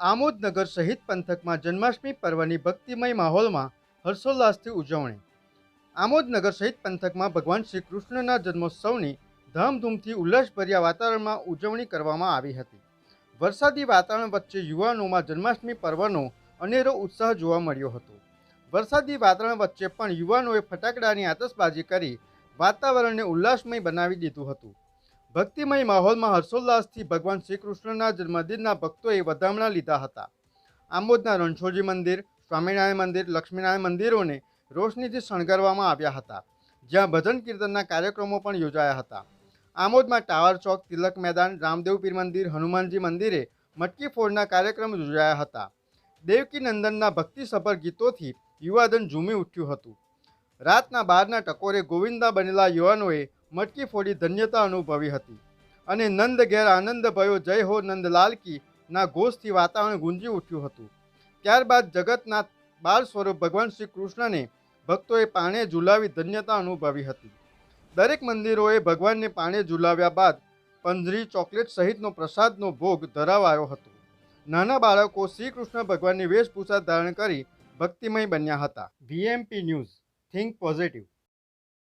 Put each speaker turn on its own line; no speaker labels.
આમોદનગર સહિત પંથકમાં જન્માષ્ટમી પર્વની ભક્તિમય માહોલમાં હર્ષોલ્લાસથી ઉજવણી. આમોદનગર સહિત પંથકમાં ભગવાન શ્રી કૃષ્ણના જન્મોત્સવની ધામધૂમથી ઉલ્લાસભર્યા વાતાવરણમાં ઉજવણી કરવામાં આવી હતી. વરસાદી વાતાવરણ વચ્ચે યુવાનોમાં જન્માષ્ટમી પર્વનો અનેરો ઉત્સાહ જોવા મળ્યો હતો. વરસાદી વાતાવરણ વચ્ચે પણ યુવાનોએ ફટાકડાની આતશબાજી કરી વાતાવરણને ઉલ્લાસમય બનાવી દીધું હતું. ભક્તિમય માહોલમાં હર્ષોલ્લાસથી ભગવાન શ્રી કૃષ્ણના જન્મદિનના ભક્તોએ વધામણા લીધા હતા. આમોદના રણછોડજી મંદિર, સ્વામિનારાયણ મંદિર, લક્ષ્મીનારાયણ મંદિરોને રોશનીથી શણગારવામાં આવ્યા હતા, જ્યાં ભજન કીર્તનના કાર્યક્રમો પણ યોજાયા હતા. આમોદમાં ટાવર ચોક, તિલક મેદાન, રામદેવ પીર મંદિર, હનુમાનજી મંદિરે મટકી ફોડના કાર્યક્રમ યોજાયા હતા. દેવકી નંદનના ભક્તિસભર ગીતોથી યુવાધન ઝૂમી ઉઠ્યું હતું. રાતના બારના ટકોરે ગોવિંદા બનેલા યુવાનોએ મટકી ફોડી ધન્યતા અનુભવી હતી. અને નંદ ઘેર આનંદ ભયો જય હો નંદલાલ કી ના ઘોષથી વાતાવરણ ગુંજી ઉઠ્યું હતું. ત્યારબાદ જગતના બાળ સ્વરૂપ ભગવાન શ્રી કૃષ્ણને ભક્તોએ પાણે ઝુલાવી ધન્યતા અનુભવી હતી. દરેક મંદિરોએ ભગવાનને પાણે ઝુલાવ્યા બાદ પંજરી ચોકલેટ સહિતનો પ્રસાદનો ભોગ ધરાવાયો હતો. નાના બાળકો શ્રી કૃષ્ણ ભગવાનની વેશભૂષા ધારણ કરી ભક્તિમય બન્યા હતા. VMP news, think positive.